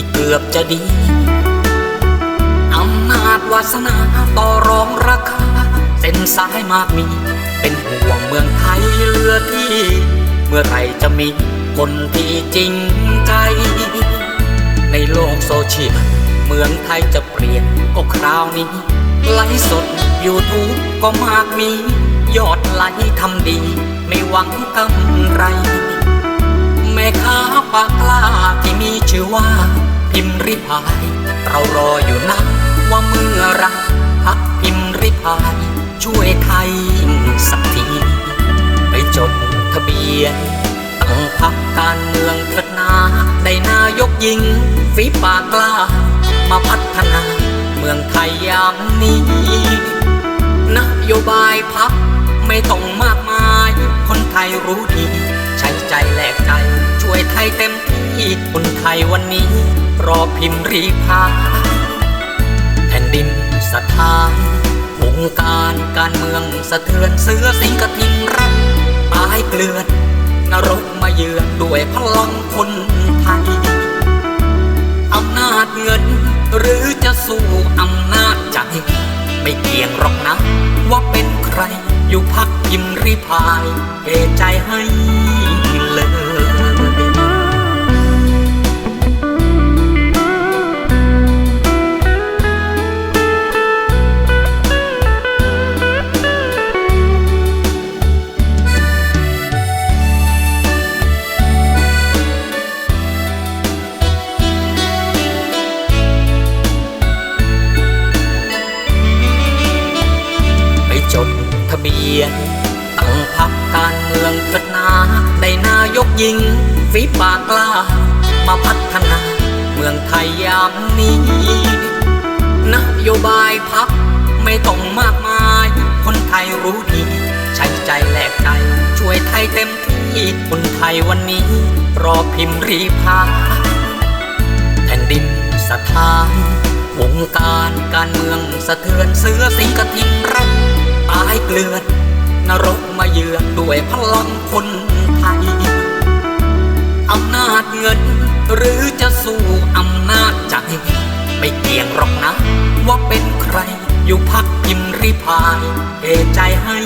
ที่เกือบจะดี อำนาจวาสนาต่อรองราคา เส้นสายมากมี เป็นห่วงเมืองไทยเลือที่ เมื่อไรจะมีคนที่จริงใจ ในโลกโซเชียลเมืองไทยจะเปลี่ยนก็คราวนี้ ไลฟ์สดยูทูบก็มากมี ยอดไลค์ทำดี ไม่หวังกำไร ชื่อว่าพิมพ์ริพาย เรารออยู่นะว่าเมื่อไหรพักพิมพ์ริพาย ช่วยไทยสักที ไปจดทะเบียนตั้งพักการเมืองเถิดนาได้นายกยิงฝีปากกล้า มาพัฒนา เมืองไทยยามนี้นโยบายพักไม่ต้องมากมาย คนไทยรู้ดี ใช้ใจแลกใจ ช่วยไทยเต็มที่คน ไทยวันนี้รอพิมพ์รีพายแผ่นดินสถานวงการการเมืองสะเทือนเสือสิงกระทิงรักตายเกลือนนรกมาเยือนด้วยพลังคนไทยอำนาจเงินหรือจะสู้อำนาจใจไม่เกี่ยงหรอกนะ ว่าเป็นใครอยู่พักพิมริพายเอใจให้ ดทะเบียน ตั้งพักการเมืองเถิดนาได้นายกยิงฝีปากกล้า มาพัฒนา เมืองไทยยามนี้ นโยบายพักไม่ต้องมากมาย คนไทยรู้ดีใช้ใจแหลกใจ ช่วยไทยเต็มที่คนไทยวันนี้ รอพิมพ์รีพาแผ่นดินสถานวงการการเมืองสะเทือนเสือสิงกระทิงรัก ตายเกลือนนรกมาเยือนด้วยพลังคนไทยอำนาจเงินหรือจะสู้อำนาจใจไม่เกี่ยงหรอกนะ ว่าเป็นใครอยู่พักพิมริพายเอใจให้